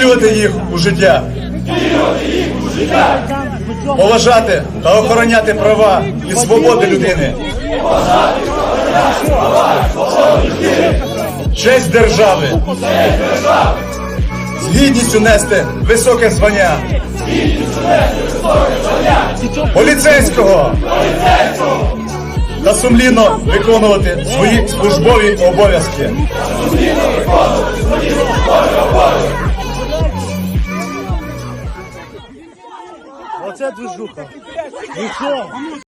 втілювати їх у життя. Поважати та охороняти права і свободи людини. Честь держави. З гідністю нести високе звання. Поліцейського. Та сумлінно виконувати свої службові обов'язки. Оце движуха. Ну?